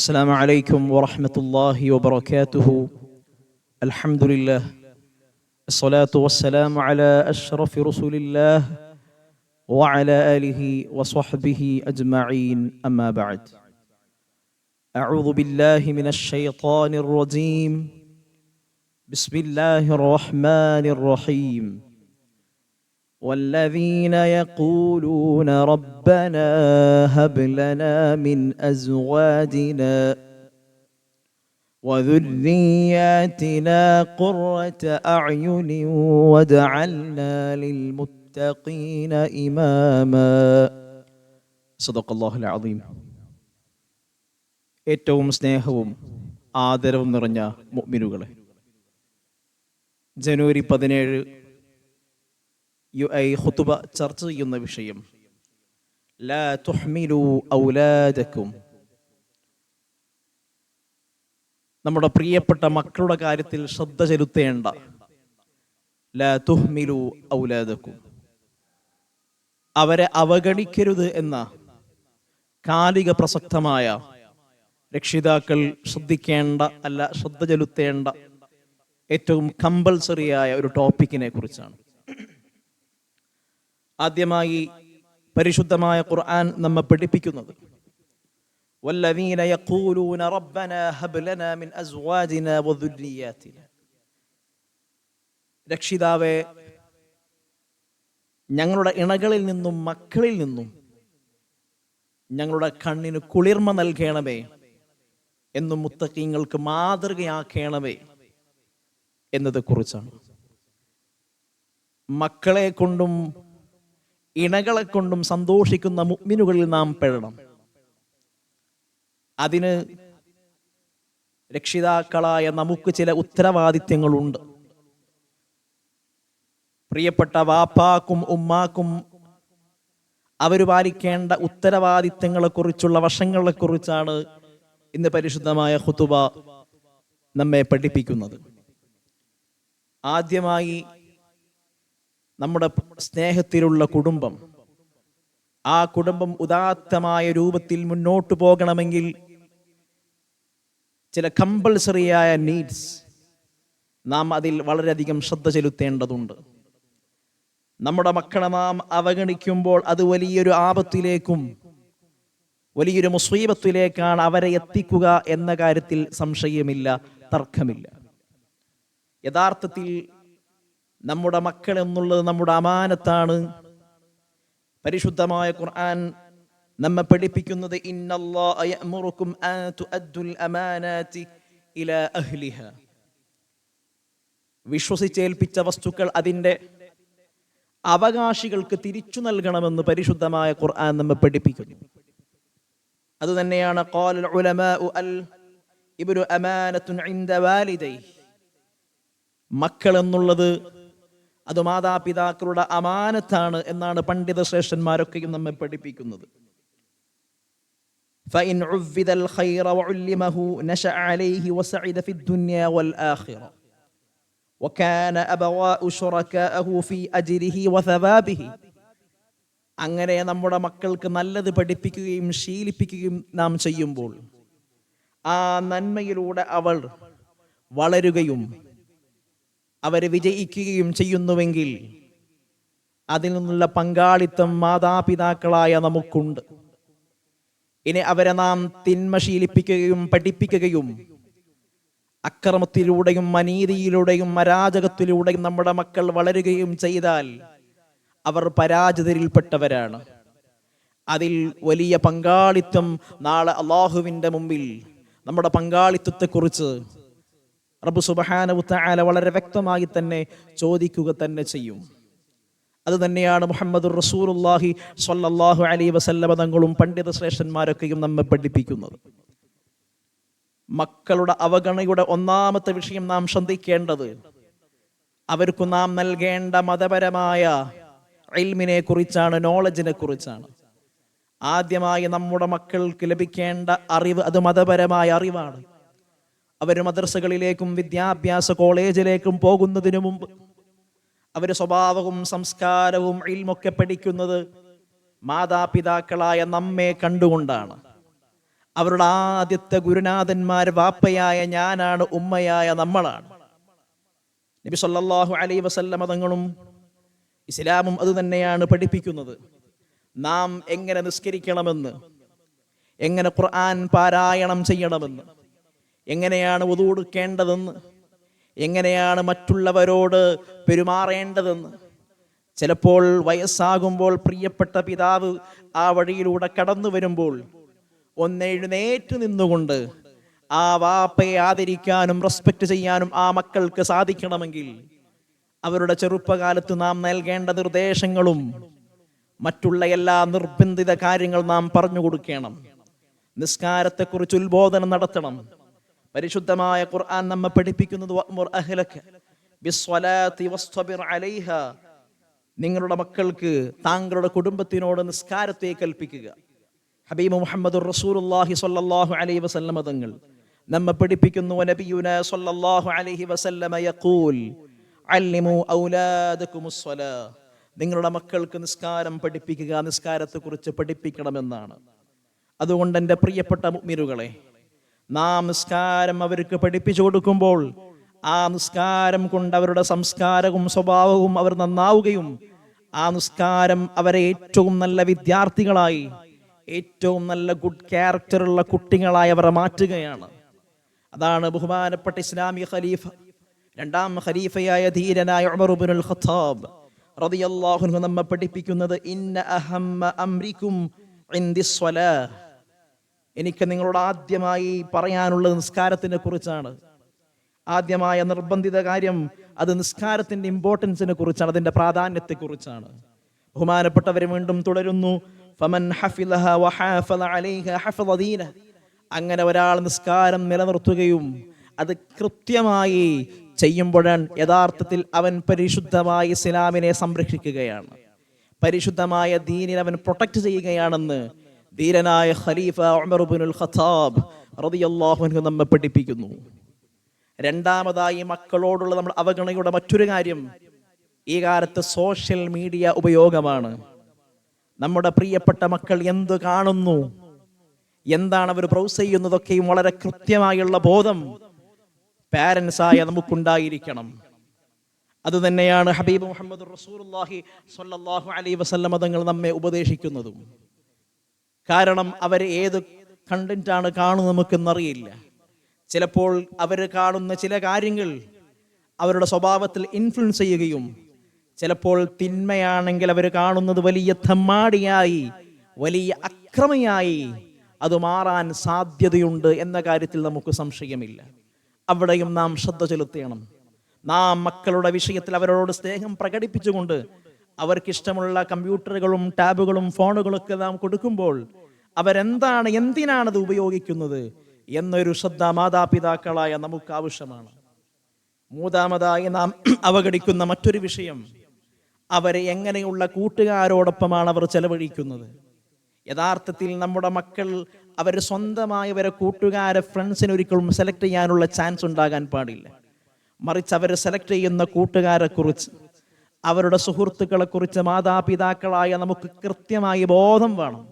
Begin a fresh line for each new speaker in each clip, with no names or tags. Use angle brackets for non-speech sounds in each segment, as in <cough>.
السلام عليكم ورحمة الله وبركاته. الحمد لله. الصلاة والسلام على أشرف رسول الله وعلى آله وصحبه أجمعين. أما بعد. أعوذ بالله من الشيطان الرجيم. بسم الله الرحمن الرحيم. والذين يقولون ربنا هب لنا من ازواجنا وذرياتنا قره اعين واجعلنا للمتقين اماما صدق الله العظيم ഏറ്റവും സ്നേഹവും ആദരവും നിറഞ്ഞ മുഅ്മിനുകളെ ജനുവരി പതിനേഴ് ഐ ഖുതുബ ചർച്ച ചെയ്യുന്ന വിഷയം. ലാ തുഹ്മിലു ഔലാദക്കും. നമ്മുടെ പ്രിയപ്പെട്ട മക്കളുടെ കാര്യത്തിൽ ശ്രദ്ധ ചെലുത്തേണ്ട. ലാ തുഹ്മിലു ഔലാദക്കും. അവരെ അവഗണിക്കരുത് എന്ന കാലിക പ്രസക്തമായ രക്ഷിതാക്കൾ ശ്രദ്ധിക്കേണ്ട അല്ല ശ്രദ്ധ ചെലുത്തേണ്ട ഏറ്റവും കമ്പൽസറിയായ ഒരു ടോപ്പിക്കിനെ കുറിച്ചാണ്. ആദ്യമായി പരിശുദ്ധമായ ഖുർആൻ നമ്മെ പഠിപ്പിക്കുന്നത് والذين يقولون ربنا هب لنا من أزواجنا وذرياتنا രക്ഷിതാവെ ഞങ്ങളുടെ ഇണകളിൽ നിന്നും മക്കളിൽ നിന്നും ഞങ്ങളുടെ കണ്ണിന് കുളിർമ നൽകണമേ എന്നും മുത്തക്കിങ്ങൾക്ക് മാതൃകയാക്കണമേ എന്നതെക്കുറിച്ചാണ് മക്കളെ കൊണ്ടും ഇണകളെ കൊണ്ടും സന്തോഷിക്കുന്ന മുഗ്മിനുകളിൽ നാം പെടണം. അതിന് രക്ഷിതാക്കളായ നമുക്ക് ചില ഉത്തരവാദിത്യങ്ങളുണ്ട്. പ്രിയപ്പെട്ട വാപ്പാക്കും ഉമ്മാക്കും അവർ പാലിക്കേണ്ട ഉത്തരവാദിത്തങ്ങളെക്കുറിച്ചുള്ള വശങ്ങളെക്കുറിച്ചാണ് ഇന്ന് പരിശുദ്ധമായ ഹുതുബ നമ്മെ പഠിപ്പിക്കുന്നത്. ആദ്യമായി നമ്മുടെ സ്നേഹത്തിലുള്ള കുടുംബം. ആ കുടുംബം ഉദാത്തമായ രൂപത്തിൽ മുന്നോട്ട് പോകണമെങ്കിൽ ചില കമ്പൽസറിയായ നീഡ്സ് നാം അതിൽ വളരെയധികം ശ്രദ്ധ ചെലുത്തേണ്ടതുണ്ട്. നമ്മുടെ മക്കളെ നാം അവഗണിക്കുമ്പോൾ അത് വലിയൊരു ആപത്തിലേക്കും വലിയൊരു മുസ്വീപത്തിലേക്കാണ് അവരെ എത്തിക്കുക എന്ന കാര്യത്തിൽ സംശയമില്ല തർക്കമില്ല. യഥാർത്ഥത്തിൽ നമ്മുടെ മക്കൾ എന്നുള്ളത് നമ്മുടെ അമാനത്താണ്. പരിശുദ്ധമായ ഖുർആൻ നമ്മെ പഠിപ്പിക്കുന്നത് വിശ്വസിച്ചേൽപ്പിച്ച വസ്തുക്കൾ അതിന്റെ അവകാശികൾക്ക് തിരിച്ചു നൽകണമെന്ന് പരിശുദ്ധമായ ഖുർആൻ നമ്മെ പഠിപ്പിക്കുന്നു. അത് തന്നെയാണ് ഇബ്നു ഇൻദ വാലിദൈ. മക്കൾ എന്നുള്ളത് അത് മാതാപിതാക്കളുടെ അമാനത്താണ് എന്നാണ് പണ്ഡിത ശ്രേഷ്ഠന്മാരൊക്കെയും നമ്മെ പഠിപ്പിക്കുന്നത്. അങ്ങനെ നമ്മുടെ മക്കൾക്ക് നല്ലത് പഠിപ്പിക്കുകയും ശീലിപ്പിക്കുകയും നാം ചെയ്യുമ്പോൾ ആ നന്മയിലൂടെ അവൾ വളരുകയും അവർ വിജയിക്കുകയും ചെയ്യുന്നുവെങ്കിൽ അതിൽ നിന്നുള്ള പങ്കാളിത്തം മാതാപിതാക്കളായ നമുക്കുണ്ട്. ഇനി അവരെ നാം തിന്മ ശീലിപ്പിക്കുകയും പഠിപ്പിക്കുകയും അക്രമത്തിലൂടെയും അനീതിയിലൂടെയും അരാജകത്തിലൂടെയും നമ്മുടെ മക്കൾ വളരുകയും ചെയ്താൽ അവർ പരാജിതരിൽപ്പെട്ടവരാണ്. അതിൽ വലിയ പങ്കാളിത്തം നാളെ അള്ളാഹുവിന്റെ മുമ്പിൽ നമ്മുടെ പങ്കാളിത്തത്തെക്കുറിച്ച് റബ്ബു സുബഹാനവുത്താല വളരെ വ്യക്തമായി തന്നെ ചോദിക്കുക തന്നെ ചെയ്യും. അത് തന്നെയാണ് മുഹമ്മദ് റസൂലുല്ലാഹി സ്വല്ലല്ലാഹു അലൈഹി വസല്ലമ തങ്ങളും പണ്ഡിത ശ്രേഷ്ഠന്മാരൊക്കെയും നമ്മെ പഠിപ്പിക്കുന്നത്. മക്കളുടെ അവഗണയുടെ ഒന്നാമത്തെ വിഷയം നാം ശ്രദ്ധിക്കേണ്ടത് അവർക്ക് നാം നൽകേണ്ട മതപരമായ ഇൽമിനെ കുറിച്ചാണ് നോളജിനെ കുറിച്ചാണ്. ആദ്യമായി നമ്മുടെ മക്കൾക്ക് ലഭിക്കേണ്ട അറിവ് അത് മതപരമായ അറിവാണ്. അവർ മദ്രസകളിലേക്കും വിദ്യാഭ്യാസ കോളേജിലേക്കും പോകുന്നതിനു മുമ്പ് അവർ സ്വഭാവവും സംസ്കാരവും ഇൽമൊക്കെ പഠിക്കുന്നത് മാതാപിതാക്കളായ നമ്മെ കണ്ടുകൊണ്ടാണ്. അവരുടെ ആദ്യത്തെ ഗുരുനാഥന്മാർ വാപ്പയായ ഞാനാണ് ഉമ്മയായ നമ്മളാണ്. നബി സല്ലാഹു അലൈ വസല്ലമ തങ്ങളും ഇസ്ലാമും അത് തന്നെയാണ് പഠിപ്പിക്കുന്നത്. നാം എങ്ങനെ നിസ്കരിക്കണമെന്ന് എങ്ങനെ ഖുർആൻ പാരായണം ചെയ്യണമെന്ന് എങ്ങനെയാണ് ഒതുകൊടുക്കേണ്ടതെന്ന് എങ്ങനെയാണ് മറ്റുള്ളവരോട് പെരുമാറേണ്ടതെന്ന്? ചിലപ്പോൾ വയസ്സാകുമ്പോൾ പ്രിയപ്പെട്ട പിതാവ് ആ വഴിയിലൂടെ കടന്നു വരുമ്പോൾ ഒന്നെഴുന്നേറ്റ് നിന്നുകൊണ്ട് ആ വാപ്പയെ ആദരിക്കാനും റെസ്പെക്റ്റ് ചെയ്യാനും ആ മക്കൾക്ക് സാധിക്കണമെങ്കിൽ അവരുടെ ചെറുപ്പകാലത്ത് നാം നൽകേണ്ട നിർദ്ദേശങ്ങളും മറ്റുള്ള എല്ലാ നിർബന്ധിത കാര്യങ്ങൾ നാം പറഞ്ഞു കൊടുക്കണം. നിസ്കാരത്തെക്കുറിച്ച് ഉത്ബോധനം നടത്തണം. പരിശുദ്ധമായ ഖുർആൻ നമ്മെ പഠിപ്പിക്കുന്നത് നിങ്ങളുടെ മക്കൾക്ക് താങ്കളുടെ കുടുംബത്തിനോട് നിസ്കാരത്തെ കൽപ്പിക്കുക. ഹബീബ് മുഹമ്മദ് റസൂലുള്ളാഹി സ്വല്ലല്ലാഹു അലൈഹി വസല്ലമ തങ്ങൾ നമ്മെ പഠിപ്പിക്കുന്നു നബിയുന സ്വല്ലല്ലാഹു അലൈഹി വസല്ലമ യഖൂൽ അല്ലിമു ഔലാദകുമുസ് സ്വലാ. നിങ്ങളുടെ മക്കൾക്ക് നിസ്കാരം പഠിപ്പിക്കുക നിസ്കാരത്തെക്കുറിച്ച് പഠിപ്പിക്കണമെന്നാണ്. അതുകൊണ്ട് എന്റെ പ്രിയപ്പെട്ട മുഅ്മിനുകളെ നാം നിസ്കാരം അവർക്ക് പഠിപ്പിച്ചു കൊടുക്കുമ്പോൾ ആ നിസ്കാരം കൊണ്ട് അവരുടെ സംസ്കാരവും സ്വഭാവവും അവർ നന്നാവുകയും ആ നിസ്കാരം അവരെ ഏറ്റവും നല്ല വിദ്യാർത്ഥികളായി ഏറ്റവും നല്ല ഗുഡ് ക്യാരക്ടറുള്ള കുട്ടികളായി അവരെ മാറ്റുകയാണ്. അതാണ് ബഹുമാനപ്പെട്ട ഇസ്ലാമിക ഖലീഫ രണ്ടാം ഖലീഫയായ ധീരനായ ഉമർ ഖത്താബ് റളിയല്ലാഹു അൻഹു നമ്മെ പഠിപ്പിക്കുന്നത് ഇന്ന അഹമ്മ അംരിക്കും എനിക്ക് നിങ്ങളോട് ആദ്യമായി പറയാനുള്ളത് നിസ്കാരത്തിനെ കുറിച്ചാണ്. ആദ്യമായ നിർബന്ധിത കാര്യം അത് നിസ്കാരത്തിന്റെ ഇമ്പോർട്ടൻസിനെ കുറിച്ചാണ് അതിന്റെ പ്രാധാന്യത്തെ കുറിച്ചാണ്. ബഹുമാനപ്പെട്ടവരെ വീണ്ടും തുടരുന്നു അങ്ങനെ ഒരാൾ നിസ്കാരം നിലനിർത്തുകയും അത് കൃത്യമായി ചെയ്യുമ്പോഴാണ് യഥാർത്ഥത്തിൽ അവൻ പരിശുദ്ധമായ ഇസ്ലാമിനെ സംരക്ഷിക്കുകയാണ്. പരിശുദ്ധമായ ദീനിനെ അവൻ പ്രൊട്ടക്ട് ചെയ്യുകയാണെന്ന് ധീരനായ ഖലീഫ ഉമർ ഇബ്നുൽ ഖത്താബ് റളിയല്ലാഹു അൻഹു നമ്മെ പഠിപ്പിക്കുന്നു. രണ്ടാമതായി മക്കളോടുള്ള നമ്മൾ അവഗണനയുടെ മറ്റൊരു കാര്യം ഈ കാലത്ത് സോഷ്യൽ മീഡിയ ഉപയോഗമാണ്. നമ്മുടെ പ്രിയപ്പെട്ട മക്കൾ എന്ത് കാണുന്നു? എന്താണ് അവർ ബ്രൗസ് ചെയ്യുന്നതൊക്കെയും വളരെ കൃത്യമായുള്ള ബോധം പാരൻസായ നമുക്കുണ്ടായിരിക്കണം. അത് തന്നെയാണ് ഹബീബ് മുഹമ്മദ് സ്വല്ലല്ലാഹു അലൈഹി വസല്ലമ തങ്ങൾ നമ്മെ ഉപദേശിക്കുന്നതും. കാരണം അവർ ഏത് കണ്ടന്റാണ് കാണുന്നത് നമുക്കെന്നറിയില്ല ചിലപ്പോൾ അവർ കാണുന്ന ചില കാര്യങ്ങൾ അവരുടെ സ്വഭാവത്തിൽ ഇൻഫ്ലുവൻസ് ചെയ്യുകയും ചിലപ്പോൾ തിന്മയാണെങ്കിൽ അവർ കാണുന്നത് വലിയ തെമ്മാടിയായി വലിയ അക്രമയായി അത് മാറാൻ സാധ്യതയുണ്ട് എന്ന കാര്യത്തിൽ നമുക്ക് സംശയമില്ല. അവിടെയും നാം ശ്രദ്ധ ചെലുത്തണം. നാം മക്കളുടെ വിഷയത്തിൽ അവരോട് സ്നേഹം പ്രകടിപ്പിച്ചുകൊണ്ട് അവർക്കിഷ്ടമുള്ള കമ്പ്യൂട്ടറുകളും ടാബുകളും ഫോണുകളൊക്കെ നാം കൊടുക്കുമ്പോൾ അവരെന്താണ് എന്തിനാണത് ഉപയോഗിക്കുന്നത് എന്നൊരു ശ്രദ്ധ മാതാപിതാക്കളായ നമുക്ക് ആവശ്യമാണ് മൂന്നാമതായി നാം <clears throat> അവഗണിക്കുന്ന മറ്റൊരു വിഷയം അവരെ എങ്ങനെയുള്ള കൂട്ടുകാരോടൊപ്പമാണ് അവർ ചെലവഴിക്കുന്നത്. യഥാർത്ഥത്തിൽ നമ്മുടെ മക്കൾ അവർ സ്വന്തമായവരെ കൂട്ടുകാരെ ഫ്രണ്ട്സിനെ ഒരിക്കലും സെലക്ട് ചെയ്യാനുള്ള ചാൻസ് ഉണ്ടാകാൻ പാടില്ല. മറിച്ച് അവർ സെലക്ട് ചെയ്യുന്ന കൂട്ടുകാരെ കുറിച്ച് അവരുടെ സുഹൃത്തുക്കളെ കുറിച്ച് മാതാപിതാക്കളായ നമുക്ക് കൃത്യമായ ബോധം വേണം.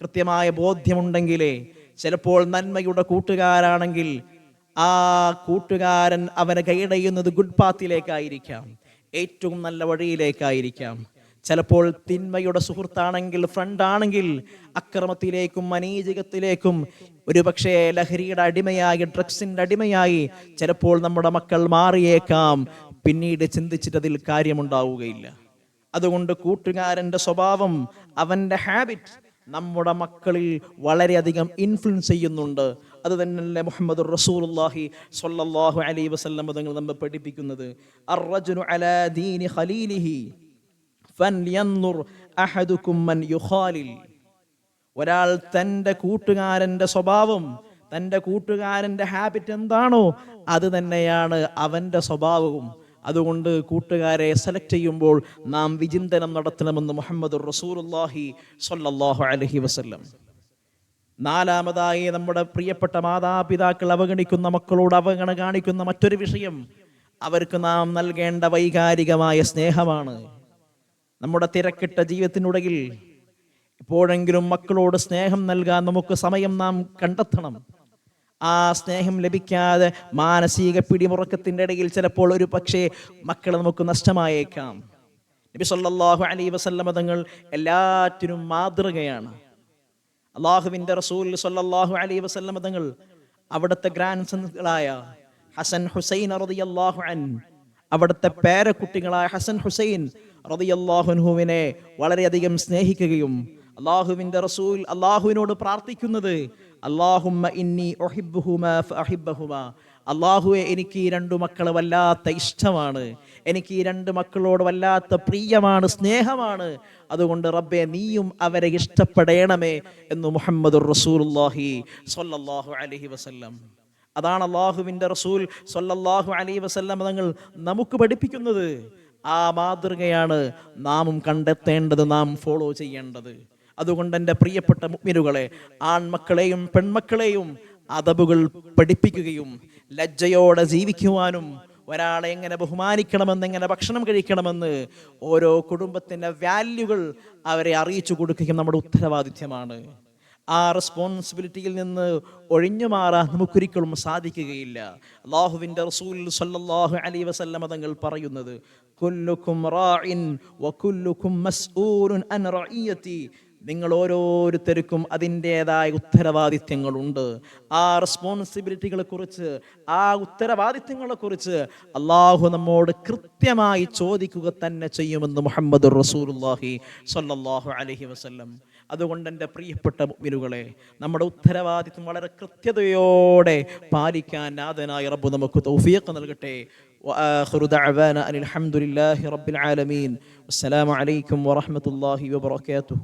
കൃത്യമായ ബോധ്യമുണ്ടെങ്കിലേ ചിലപ്പോൾ നന്മയുടെ കൂട്ടുകാരാണെങ്കിൽ ആ കൂട്ടുകാരൻ അവനെ ഗൈഡ് ചെയ്യുന്നത് ഗുഡ് പാത്തിലേക്കായിരിക്കാം. ഏറ്റവും നല്ല വഴിയിലേക്കായിരിക്കാം. ചിലപ്പോൾ തിന്മയുടെ സുഹൃത്താണെങ്കിൽ ഫ്രണ്ട് ആണെങ്കിൽ അക്രമത്തിലേക്കും അനീചകത്തിലേക്കും ഒരുപക്ഷെ ലഹരിയുടെ അടിമയായി ഡ്രഗ്സിന്റെ അടിമയായി ചിലപ്പോൾ നമ്മുടെ മക്കൾ മാറിയേക്കാം. പിന്നീട് ചിന്തിച്ചിട്ട് അതിൽ കാര്യമുണ്ടാവുകയില്ല. അതുകൊണ്ട് കൂട്ടുകാരന്റെ സ്വഭാവം അവന്റെ ഹാബിറ്റ് നമ്മുടെ മക്കളിൽ വളരെയധികം ഇൻഫ്ലുവൻസ് ചെയ്യുന്നുണ്ട്. അത് തന്നെയല്ലേ മുഹമ്മദ് റസൂലുള്ളാഹി സ്വല്ലല്ലാഹു അലൈഹി വസല്ലം തങ്ങൾ നമ്മെ പഠിപ്പിക്കുന്നത്. അലാ ഒരാൾ തന്റെ കൂട്ടുകാരന്റെ സ്വഭാവം തന്റെ കൂട്ടുകാരന്റെ ഹാബിറ്റ് എന്താണോ അത് തന്നെയാണ് അവന്റെ സ്വഭാവവും. അതുകൊണ്ട് കൂട്ടുകാരെ സെലക്ട് ചെയ്യുമ്പോൾ നാം വിചിന്തനം നടത്തണമെന്ന് മുഹമ്മദ് റസൂലുള്ളാഹി സൊല്ലാഹു അലഹി വസ്ല്ലം. നാലാമതായി നമ്മുടെ പ്രിയപ്പെട്ട മാതാപിതാക്കൾ അവഗണിക്കുന്ന മക്കളോട് അവഗണ കാണിക്കുന്ന മറ്റൊരു വിഷയം അവർക്ക് നാം നൽകേണ്ട വൈകാരികമായ സ്നേഹമാണ്. നമ്മുടെ തിരക്കിട്ട ജീവിതത്തിനുടയിൽ എപ്പോഴെങ്കിലും മക്കളോട് സ്നേഹം നൽകാൻ നമുക്ക് സമയം നാം കണ്ടെത്തണം. ആ സ്നേഹം ലഭിക്കാതെ മാനസിക പിടിമുറക്കത്തിന്റെ ഇടയിൽ ചിലപ്പോൾ ഒരു പക്ഷേ മക്കളെ നമുക്ക് നഷ്ടമായേക്കാം. നബി സല്ലല്ലാഹു അലൈഹി വസല്ലമ തങ്ങൾ എല്ലാറ്റിനും മാതൃകയാണ്. അള്ളാഹുവിന്റെ റസൂൽ സല്ലല്ലാഹു അലൈഹി വസല്ലമ തങ്ങൾ അവിടുത്തെ ഗ്രാൻഡ് സൺസുകളായ ഹസൻ ഹുസൈൻ റളിയല്ലാഹു അൻ അവിടുത്തെ പേരക്കുട്ടികളായ ഹസൻ ഹുസൈൻ റളിയല്ലാഹുൻഹുവിനെ വളരെയധികം സ്നേഹിക്കുകയും അള്ളാഹുവിന്റെ റസൂൽ അള്ളാഹുവിനോട് പ്രാർത്ഥിക്കുന്നത് അള്ളാഹുമ്മ ഇന്നി ഒഹിബുഹുമ അള്ളാഹുവെ എനിക്ക് ഈ രണ്ടു മക്കളെ വല്ലാത്ത ഇഷ്ടമാണ്. എനിക്ക് ഈ രണ്ട് മക്കളോട് വല്ലാത്ത പ്രിയമാണ് സ്നേഹമാണ്. അതുകൊണ്ട് റബ്ബെ നീയും അവരെ ഇഷ്ടപ്പെടേണമേ എന്ന് മുഹമ്മദ് റസൂലുല്ലാഹി സ്വല്ലല്ലാഹു അലൈഹി വസല്ലം. അതാണ് അള്ളാഹുവിന്റെ റസൂൽ സൊല്ലാഹു അലൈഹി വസല്ലം തങ്ങൾ നമുക്ക് പഠിപ്പിക്കുന്നത്. ആ മാതൃകയാണ് നാമും കണ്ടെത്തേണ്ടത് നാം ഫോളോ ചെയ്യേണ്ടത്. അതുകൊണ്ട് എന്റെ പ്രിയപ്പെട്ട മുഗ്മിനുകളെ ആൺമക്കളെയും പെൺമക്കളെയും അതബുകൾ പഠിപ്പിക്കുകയും ലജ്ജയോടെ ജീവിക്കുവാനും ഒരാളെ എങ്ങനെ ബഹുമാനിക്കണമെന്ന് എങ്ങനെ ഭക്ഷണം കഴിക്കണമെന്ന് ഓരോ കുടുംബത്തിന്റെ വാല്യുകൾ അവരെ അറിയിച്ചു കൊടുക്കുകയും നമ്മുടെ ഉത്തരവാദിത്യമാണ് ആ റെസ്പോൺസിബിലിറ്റിയിൽ നിന്ന് ഒഴിഞ്ഞു മാറാൻ നമുക്കൊരിക്കലും സാധിക്കുകയില്ല. അള്ളാഹുവിന്റെ റസൂൽ സല്ലാഹു അലൈ വസല്ലമ തങ്ങൾ പറയുന്നത് കുല്ലുക്കും റാഇൻ വകുല്ലുക്കും മസ്ഊലുൻ അൻ റഇയതി നിങ്ങൾ ഓരോരുത്തർക്കും അതിൻ്റെതായ ഉത്തരവാദിത്യങ്ങളുണ്ട് ആ റെസ്പോൺസിബിലിറ്റികളെ കുറിച്ച് ആ ഉത്തരവാദിത്യങ്ങളെ കുറിച്ച് അള്ളാഹു നമ്മോട് കൃത്യമായി ചോദിക്കുക തന്നെ ചെയ്യുമെന്ന് മുഹമ്മദ് റസൂലുല്ലാഹി സ്വല്ലല്ലാഹു അലൈഹി വസല്ലം അതുകൊണ്ട് എൻ്റെ പ്രിയപ്പെട്ട മുഅ്മിനുകളെ നമ്മുടെ ഉത്തരവാദിത്വം വളരെ കൃത്യതയോടെ പാലിക്കാൻ നാഥനായ റബ്ബ് നമുക്ക് തൗഫീഖ് നൽകട്ടെ وآخر دعوانا أن الحمد لله رب العالمين والسلام عليكم ورحمة الله وبركاته